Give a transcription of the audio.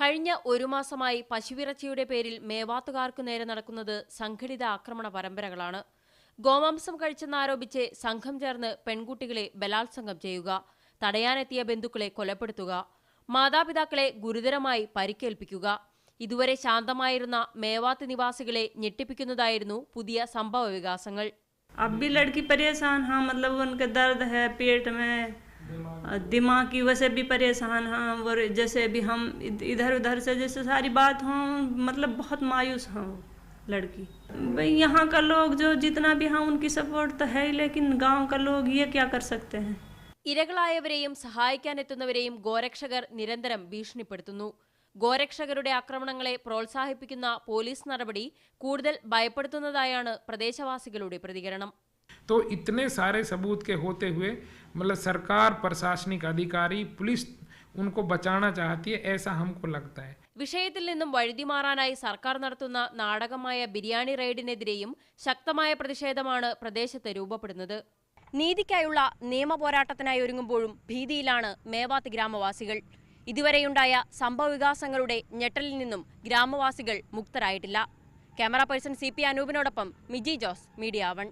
കഴിഞ്ഞ ഒരു മാസമായി പശുവിറച്ചിയുടെ പേരിൽ മേവാത്തുകാർക്കു നേരെ നടക്കുന്നത് സംഘടിത ആക്രമണ പരമ്പരകളാണ് ഗോമാംസം കഴിച്ചെന്നാരോപിച്ച് സംഘം ചേർന്ന് പെൺകുട്ടികളെ ബലാത്സംഗം ചെയ്യുക തടയാനെത്തിയ ബന്ധുക്കളെ കൊലപ്പെടുത്തുക മാതാപിതാക്കളെ ഗുരുതരമായി പരിക്കേൽപ്പിക്കുക ഇതുവരെ ശാന്തമായിരുന്ന മേവാത്ത് നിവാസികളെ ഞെട്ടിപ്പിക്കുന്നതായിരുന്നു പുതിയ സംഭവ വികാസങ്ങൾ अब भी लड़की परेशान हाँ मतलब उनके दर्द है पेट में दिमाग की वजह से भी परेशान हाँ और जैसे अभी हम इध- इधर उधर से जैसे सारी बात हों मतलब बहुत मायूस हों लड़की भाई यहाँ का लोग जो जितना भी हाँ उनकी सपोर्ट तो है ही लेकिन गांव का लोग ये क्या कर सकते हैं ഇരകളായവരെയും സഹായിക്കാനെത്തുന്നവരെയും ഗോരക്ഷകർ നിരന്തരം ഭീഷണിപ്പെടുത്തുന്നു ഗോരക്ഷകരുടെ ആക്രമണങ്ങളെ പ്രോത്സാഹിപ്പിക്കുന്ന പോലീസ് നടപടി കൂടുതൽ ഭയപ്പെടുത്തുന്നതായാണ് പ്രദേശവാസികളുടെ പ്രതികരണം तो इतने सारे सबूत के होते हुए मतलब सरकार प्रशासनिक अधिकारी पुलिस उनको बचाना चाहती है ऐसा हमको लगता है വിഷയത്തിൽ നിന്നും വഴുതിമാറാനായി സർക്കാർ നടത്തുന്ന നാടകമായ ബിരിയാണി റെയ്ഡിനെതിരെയും ശക്തമായ പ്രതിഷേധമാണ് പ്രദേശത്ത് രൂപപ്പെടുന്നത് നീതിക്കായുള്ള നിയമ പോരാട്ടത്തിനായി ഒരുങ്ങുമ്പോഴും ഭീതിയിലാണ് മേവാത്ത് ഗ്രാമവാസികൾ ഇതുവരെയുണ്ടായ സംഭവവികാസങ്ങളുടെ ഞെട്ടലിൽ നിന്നും ഗ്രാമവാസികൾ മുക്തരായിട്ടില്ല ക്യാമറ പേഴ്സൺ സി പി അനൂപിനോടൊപ്പം മിജി ജോസ് മീഡിയ വൺ